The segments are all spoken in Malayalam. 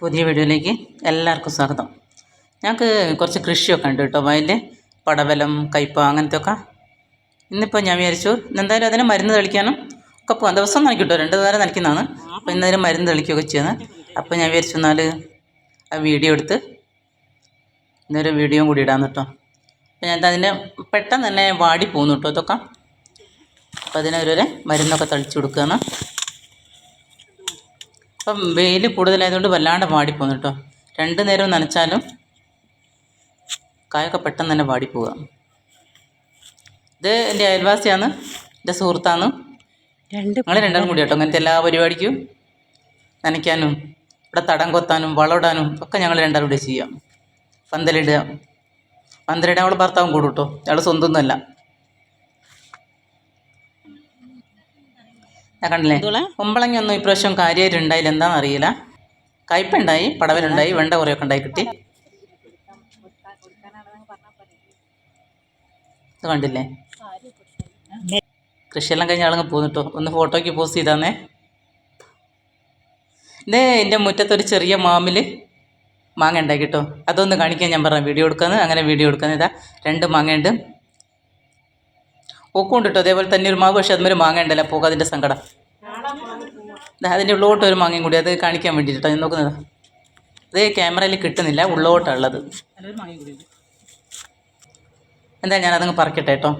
പുതിയ വീഡിയോയിലേക്ക് എല്ലാവർക്കും സ്വാഗതം. ഞങ്ങൾക്ക് കുറച്ച് കൃഷിയൊക്കെ ഉണ്ട് കേട്ടോ. വയലിൽ പടവലം കയ്പ അങ്ങനത്തെ ഒക്കെ ഇന്നിപ്പോൾ ഞാൻ വിചാരിച്ചു എന്തായാലും അതിന് മരുന്ന് തളിക്കാനും ഒക്കെ പോകാം ദിവസം നനയ്ക്കും കേട്ടോ. രണ്ട് നേരം നനയ്ക്കുന്നതാണ്. അപ്പോൾ ഇന്നേരം മരുന്ന് തളിക്കുകയൊക്കെ ചെയ്യുന്നത് അപ്പോൾ ഞാൻ വിചാരിച്ചു എന്നാൽ ആ വീഡിയോ എടുത്ത് ഇന്നൊരു വീഡിയോയും കൂടി ഇടാന്ന് കേട്ടോ. അപ്പോൾ ഞാൻ അതിന്റെ പെട്ടെന്ന് തന്നെ വാടി പോകുന്നു കേട്ടോ ഇതൊക്കെ. അപ്പോൾ അതിനൊരു മരുന്നൊക്കെ തളിച്ചു കൊടുക്കുകയാണ്. ഇപ്പം വെയിൽ കൂടുതലായതുകൊണ്ട് വല്ലാണ്ട് വാടിപ്പോകുന്നു കേട്ടോ. രണ്ട് നേരം നനച്ചാലും കായൊക്കെ പെട്ടെന്ന് തന്നെ വാടിപ്പോവുക. ഇത് എന്റെ അയൽവാസിയാണ്. എന്റെ സുഹൃത്താണ്. രണ്ട് ഞങ്ങൾ രണ്ടാളും കൂടി കേട്ടോ. അങ്ങനത്തെ എല്ലാ പരിപാടിക്കും നനയ്ക്കാനും ഇവിടെ തടം കൊത്താനും വളമിടാനും ഒക്കെ ഞങ്ങൾ രണ്ടാളും കൂടി ചെയ്യാം. പന്തലിടുക. പന്തലിടാൻ അവൾ ഭർത്താവും കൂടും കേട്ടോ. അയാൾ സ്വന്തമൊന്നുമല്ല കണ്ടില്ലേ? കുമ്പളങ്ങൊന്നും ഇപ്രാവശ്യം കാര്യമായിട്ട് ഉണ്ടായില്ല. എന്താണെന്ന് അറിയില്ല. കയ്പുണ്ടായി പടവലുണ്ടായി വെണ്ട കുറേയൊക്കെ ഉണ്ടായി കിട്ടി. ഇത് കണ്ടില്ലേ? കൃഷിയെല്ലാം കഴിഞ്ഞ ആളങ്ങ് പോന്നിട്ടോ ഒന്ന് ഫോട്ടോയ്ക്ക് പോസ്റ്റ് ചെയ്താന്നേ. ഇതേ എന്റെ മുറ്റത്തൊരു ചെറിയ മാമിൽ മാങ്ങ ഉണ്ടായി കേട്ടോ. അതൊന്ന് കാണിക്കാൻ ഞാൻ പറഞ്ഞു വീഡിയോ എടുക്കാന്ന്. അങ്ങനെ വീഡിയോ എടുക്കാന്ന്. ഇതാ രണ്ട് മാങ്ങയുണ്ട്. കേട്ടോ അതേപോലെ തന്നെ ഒരു മാവ് പക്ഷെ അതുമാതിരി മാങ്ങ ഉണ്ടല്ലോ. പോകാം അതിന്റെ സങ്കടം. അതിന്റെ ഉള്ളോട്ട് ഒരു മാങ്ങയും കൂടി അത് കാണിക്കാൻ വേണ്ടിയിട്ടോ ഞാൻ നോക്കുന്നത്. അത് ക്യാമറയിൽ കിട്ടുന്നില്ല ഉള്ളോട്ടാണ് ഉള്ളത് എന്താ ഞാൻ അതങ്ങ് പറിക്കട്ടെ കേട്ടോ?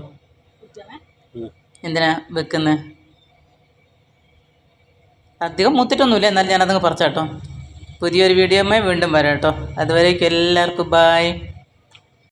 എന്തിനാ വെക്കുന്നത് അധികം മൂത്തിട്ടൊന്നുമില്ല എന്നാൽ ഞാനതങ്ങ് പറിച്ചാട്ടോ. പുതിയൊരു വീഡിയോമേ വീണ്ടും വരാം കേട്ടോ. അതുവരേക്കും എല്ലാവർക്കും ബായ്